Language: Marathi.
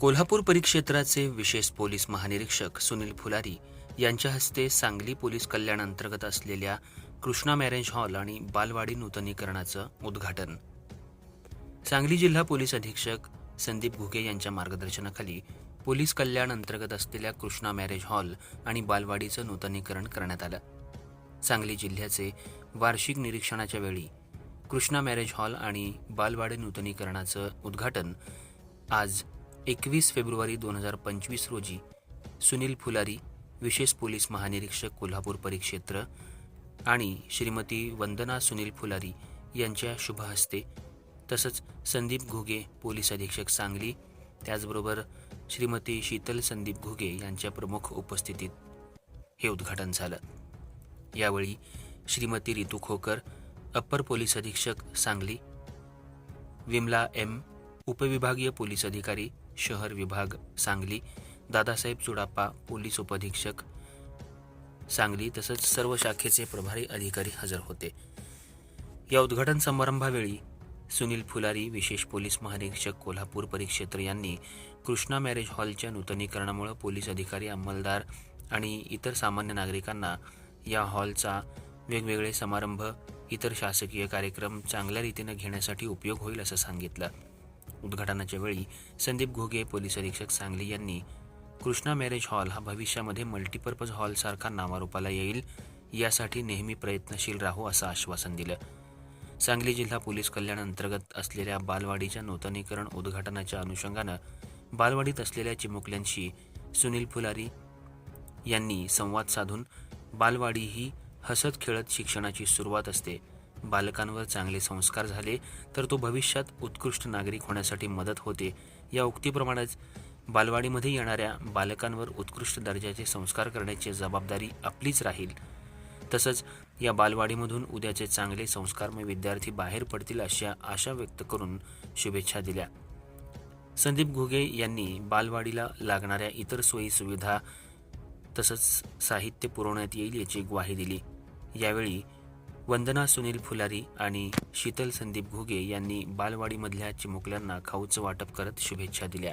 कोल्हापूर परिक्षेत्राचे विशेष पोलीस महानिरीक्षक सुनील फुलारी यांच्या हस्ते सांगली पोलीस कल्याण अंतर्गत असलेल्या कृष्णा मॅरेज हॉल आणि बालवाडी नूतनीकरणाचं उद्घाटन. सांगली जिल्हा पोलीस अधीक्षक संदीप घुगे यांच्या मार्गदर्शनाखाली पोलीस कल्याण अंतर्गत असलेल्या कृष्णा मॅरेज हॉल आणि बालवाडीचं नूतनीकरण करण्यात आलं. सांगली जिल्ह्याचे वार्षिक निरीक्षणाच्या वेळी कृष्णा मॅरेज हॉल आणि बालवाडी नूतनीकरणाचं उद्घाटन आज एकवीस फेब्रुवारी दोन हजार पंचवीस रोजी सुनील फुलारी विशेष पोलीस महानिरीक्षक कोल्हापूर परिक्षेत्र आणि श्रीमती वंदना सुनील फुलारी यांच्या शुभहस्ते तसंच संदीप घुगे पोलीस अधीक्षक सांगली त्याचबरोबर श्रीमती शीतल संदीप घुगे यांच्या प्रमुख उपस्थितीत हे उद्घाटन झालं. यावेळी श्रीमती रितू खोकर अप्पर पोलीस अधीक्षक सांगली विमला एम उपविभागीय पोलीस अधिकारी शहर विभाग सांगली. दादासाहेब चुडापा पोलीस उपअधीक्षक सांगली. तसंच सर्व शाखेचे प्रभारी अधिकारी हजर होते. या उद्घाटन समारंभावेळी सुनील फुलारी विशेष पोलीस महानिरीक्षक कोल्हापूर परिक्षेत्र यांनी कृष्णा मॅरेज हॉलच्या नूतनीकरणामुळे पोलीस अधिकारी अंमलदार आणि इतर सामान्य नागरिकांना या हॉलचा वेगवेगळे समारंभ इतर शासकीय कार्यक्रम चांगल्या रीतीनं घेण्यासाठी उपयोग होईल असं सांगितलं. उद्घाटनाच्या वेळी संदीप घोगे पोलीस अधीक्षक सांगली यांनी कृष्णा मॅरेज हॉल हा भविष्यामध्ये मल्टीपर्पज हॉलसारखा नावारूपाला येईल यासाठी नेहमी प्रयत्नशील राहू असं आश्वासन दिलं. सांगली जिल्हा पोलीस कल्याण अंतर्गत असलेल्या बालवाडीच्या नूतनीकरण उद्घाटनाच्या अनुषंगानं बालवाडीत असलेल्या चिमुकल्यांशी सुनील फुलारी यांनी संवाद साधून बालवाडी ही हसत खेळत शिक्षणाची सुरुवात असते. बालकांवर चांगले संस्कार झाले तर तो भविष्यात उत्कृष्ट नागरिक होण्यासाठी मदत होते. या उक्तीप्रमाणेच बालवाडीमध्ये येणाऱ्या बालकांवर उत्कृष्ट दर्जाचे संस्कार करण्याची जबाबदारी आपलीच राहील. तसंच या बालवाडीमधून उद्याचे चांगले संस्कारमय विद्यार्थी बाहेर पडतील अशा आशा व्यक्त करून शुभेच्छा दिल्या. संदीप घुगे यांनी बालवाडीला लागणाऱ्या इतर सोयी सुविधा तसंच साहित्य पुरवण्यात येईल याची ग्वाही दिली. यावेळी वंदना सुनील फुलारी आणि शीतल संदीप घुगे यांनी बालवाडीमधल्या चिमुकल्यांना खाऊचं वाटप करत शुभेच्छा दिल्या.